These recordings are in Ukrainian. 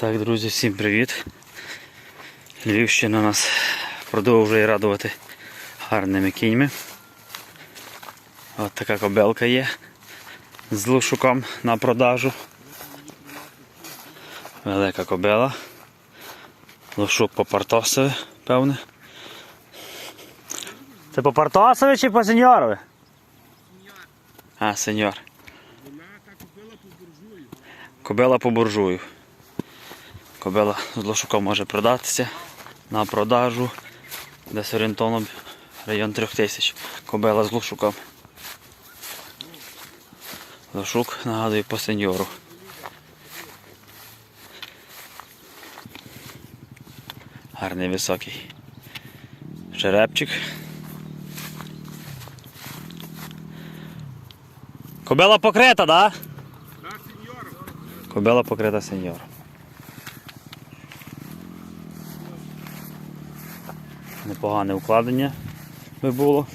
Так, друзі, всім привіт. Львівщина нас продовжує радувати гарними кіньми. От така кобелка є з лушуком на продажу. Велика кобела. Лушук по партосові, певне. Це по партосові чи по сеньорові? А, сеньор. Кобела по буржую. Кобела з лошуком може продатися на продажу. Десь орієнтовно район 3000. Кобела з лошуком. Лошук, нагадую, по сеньору. Гарний високий. Жеребчик. Кобела покрита, да? Кобела покрита сеньором. Непогане укладення би було.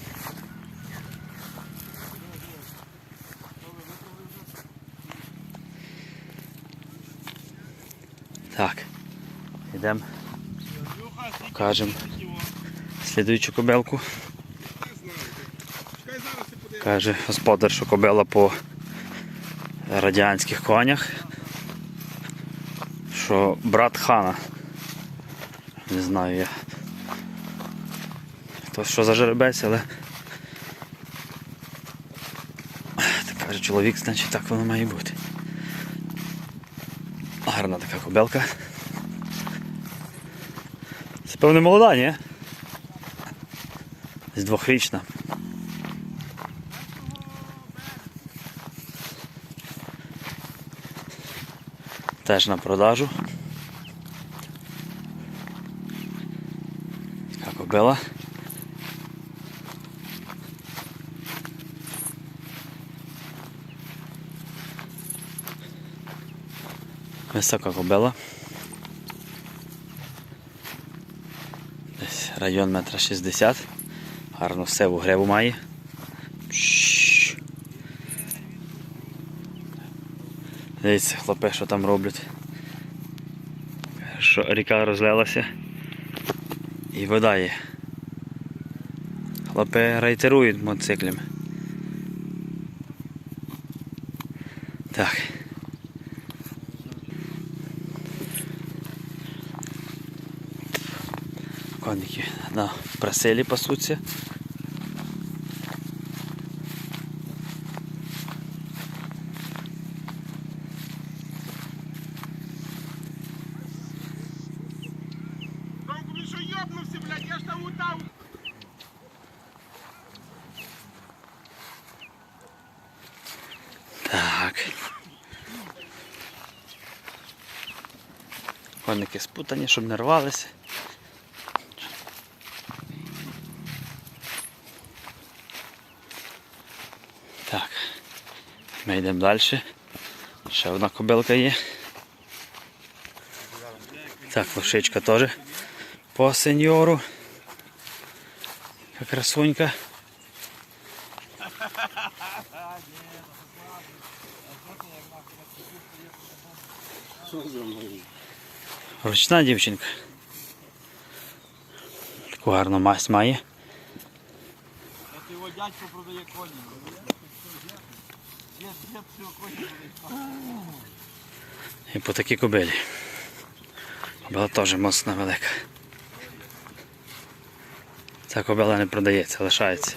Так, йдемо, покажемо слідуючу кобелку. Каже господар, що кобела по радянських конях. Що брат хана. Не знаю я. То що за жеребець, але. Так каже чоловік, значить так воно має бути. Гарна така кобелка. Це певне молода, ні? З двохрічна. Теж на продажу. Така кобила. Висока кобила. Десь район метра шістдесят. Гарно все в гребу має. Дивіться, хлопи, що там роблять. Що ріка розлилася і вода є. Хлопи райтерують мотоциклами. Так. Коники на проселі пасуться. Так. Коники спутані, щоб не рвалися. Так. Ми йдемо далі. Ще одна кобилка є. Так, лошичка теж по сеньору. Яка красунька. Ручна дівчинка. Таку гарну масть має. От його дядько продає коні. Є дід цього коні І по такій кобилі. Кобила теж моцна велика. Ця кобила не продається, лишається.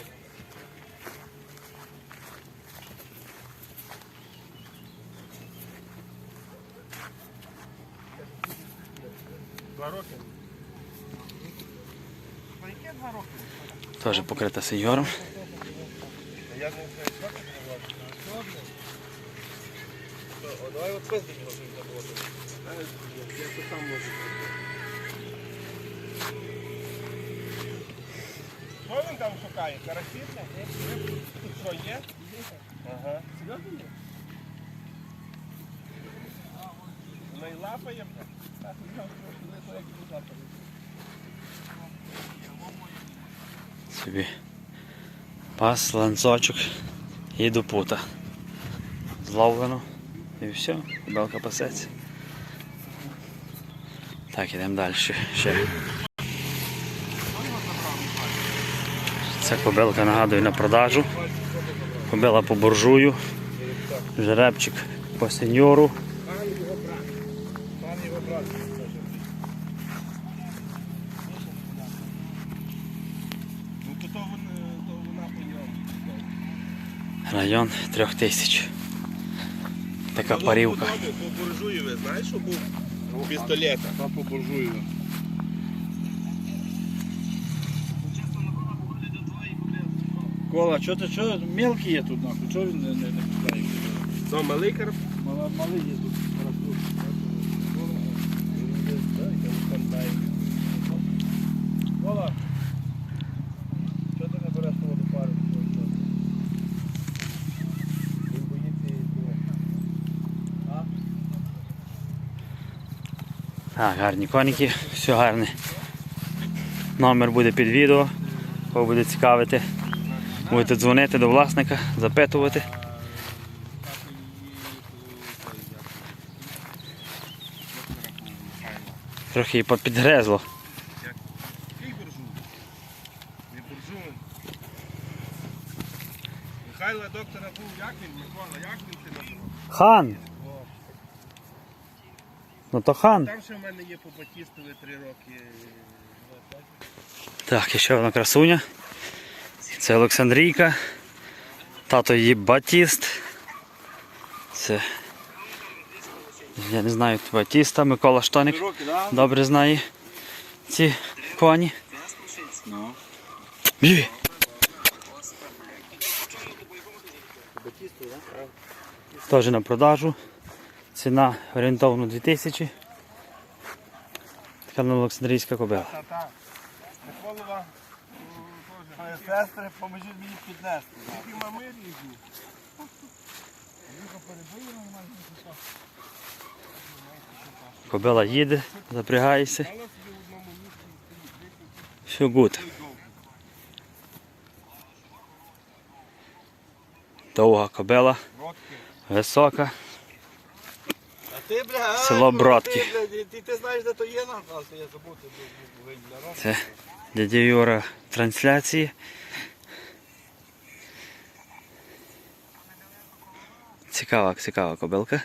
Два роки. Теж покрита сеньором. Я не знаю, давай от пизди його з ним заводимо. Я то сам можу. Що він там шукає? Карасівня? Тут що є? Ага. Серйозно? Вона й? Так, я трошки то, як пас, ланцочок і до пута. Зловлено. І все, кобилка пасеться. Так, ідемо далі. Ще. Ця кобилка нагадую на продажу. Кобила по буржую. Жеребчик по сеньору. Ну. Район трьох тисяч. Така парівка. по буржуєві, знаєш, що був пістолета? Та по буржуєві. Кола, що ти що? Мелкий є тут нахуй, чого він не, не, не пускає? Ну, малий карп. Мала- Малий є тут. Кола, що ти не береш того до пари? Він боїться і того. Так, гарні коніки, все гарне. Номер буде під відео. Кого буде цікавити. Будете дзвонити до власника, запитувати. Трохи і попідгрезло. Буржуй? Не буржуй. Михайло доктора був, як він, Микола, як він назвав? Хан! Ну то хан. Там ще в мене є по Батістові три роки. Так, і ще одна красуня. Це Олександрійка. Тато її Батіст. Це. Я не знаю, Батіста, Микола Штоник добре знає ці коні. Ну. Бі! Теж на продажу. Ціна орієнтовно 2000. Така Олександрійська кобила. Миколова Моє сестри, поможіть мені піднести. і мами різні. Кобила їде, запрягається. Все гуд. Довга кобила, висока. Ти, бля, Село ну, Бродки. Ти, бля, ти, ти знаєш, де то є нам? А, то я забув, ти був року. Це дядя Юра трансляції. Цікава, цікава кобилка.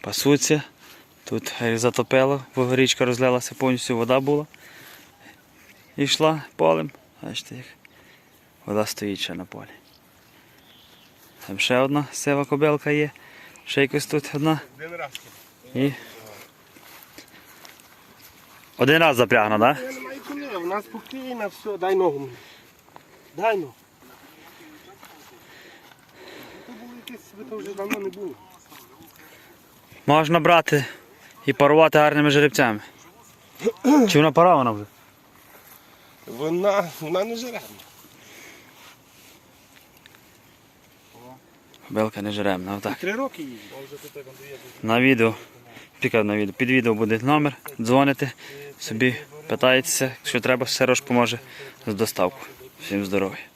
Пасуться. Тут затопило, річка розлилася, повністю вода була. І йшла полем. Бачите, як вода стоїть ще на полі. Там ще одна сива кобилка є. Ще якось тут одна. Один раз. І... Один раз запрягна, так? Да? Коли, вона спокійна, все, дай ногу мені. Дай ногу. Це було якесь, ви то вже давно не було. Можна брати і парувати гарними жеребцями. Чи вона парована вже? Вона, вона не жеребна. Белка не отак. Три роки їй. На відео, пікав на відео. Під відео буде номер, дзвоните, собі питаєтеся, якщо треба, Сереж поможе з доставкою. Всім здоров'я.